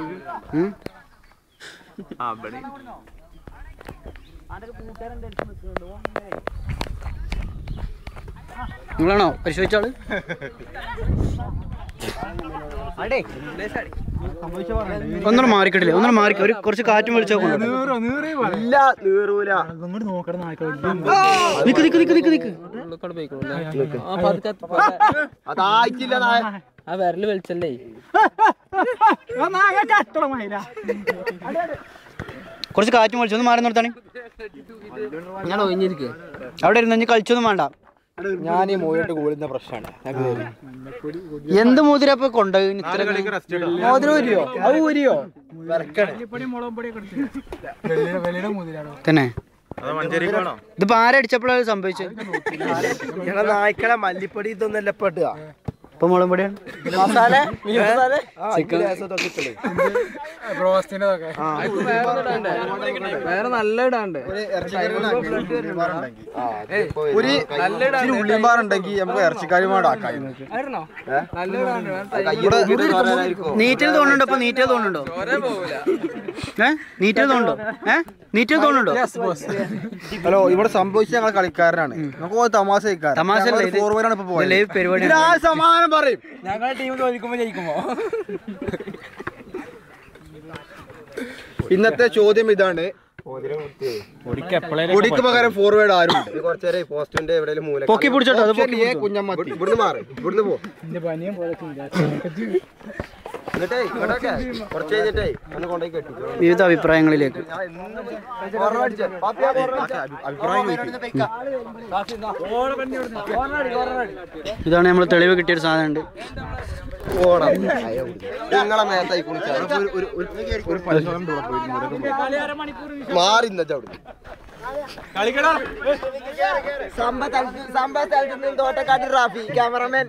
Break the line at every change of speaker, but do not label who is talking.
ഉം? നിങ്ങളാണോ? പരിശോധിച്ചാൾ. ഒന്നും മാറിക്കിട്ടില്ല? ഒന്നും മാറി ഒരു കുറച്ച് കാറ്റും വിളിച്ചോ നിക്ക് നിക്ക് നിക്ക് നിക്ക് നിക്ക്.
അതായിട്ടില്ല നായ.
ആ വിരൽ വലിച്ചല്ലേ?
കുറച്ച് കാറ്റ് വിളിച്ചു ഒന്ന് മാറി നിർത്താണേ
ഞാൻ ഒഴിഞ്ഞിരിക്കുക
അവിടെ ഇരുന്ന് കളിച്ചൊന്നും വേണ്ട.
ഞാൻ ഈ മോയിട്ട് കൂടുന്ന പ്രശ്നമാണ്.
എന്ത് കൊണ്ടുപോയി
മോതിരം ഊരിയോ? അത് ഊരിയോ?
തന്നെ. ഇതിപ്പോ ആരടിച്ചപ്പോഴാണ് സംഭവിച്ചത്?
നായ്ക്കളെ മല്ലിപ്പൊടി ഇതൊന്നല്ല പെട്ടുക
ഇപ്പൊ മുളം പൊടിയാണ്.
മസാല
വേറെ നല്ല ഇടാണ്ട്.
ഒരു ഇച്ചിരി ഉള്ളിമ്പാറുണ്ടെങ്കിൽ നമുക്ക് ഇറച്ചിക്കാരി മാടാക്കാം.
ആയിരുന്നോ? നല്ല ഇടാണ്ട്. വേറെ
നീറ്റൽ തോന്നുന്നുണ്ടോ? അപ്പൊ നീറ്റൽ തോന്നുന്നുണ്ടോ? ഏ? നീറ്റൽ തോന്നുന്നുണ്ടോ? ഏ? നീറ്റൽ തോന്നുന്നുണ്ടോ?
ഹലോ ഇവിടെ സംഭവിച്ച ഞങ്ങളെ കളിക്കാരനാണ്. നമുക്ക് തമാശ
തമാശ
ഇപ്പൊ
പരിപാടി
സമാനം പറയും.
ഞങ്ങളെ ടീം തോൽക്കുമ്പോ ജയിക്കുമോ?
ഇന്നത്തെ ചോദ്യം ഇതാണ്. പൊടിക്ക് പകരം ഫോർവേഡ് ആരും
കുറച്ചേരെ പോസ്റ്റിന്റെ മൂല
പൊക്കി പിടിച്ചോട്ടോ
കുഞ്ഞമ്മത്തി.
ഇവിടുന്ന് മാറി. ഇവിടുന്ന് പോ.
വിവിധ അഭിപ്രായങ്ങളിലേക്ക്. ഇതാണ് നമ്മൾ തെളിവ് കിട്ടിയൊരു സാധനമുണ്ട്
പോണം നിങ്ങളെ മേത്തായി കുളിച്ചാൽ മാറി ഇന്നത്തെ അവിടെ.
സംഭവ സ്ഥലത്ത് നിന്ന് തോട്ടക്കാട്ടി റാഫി ക്യാമറമാൻ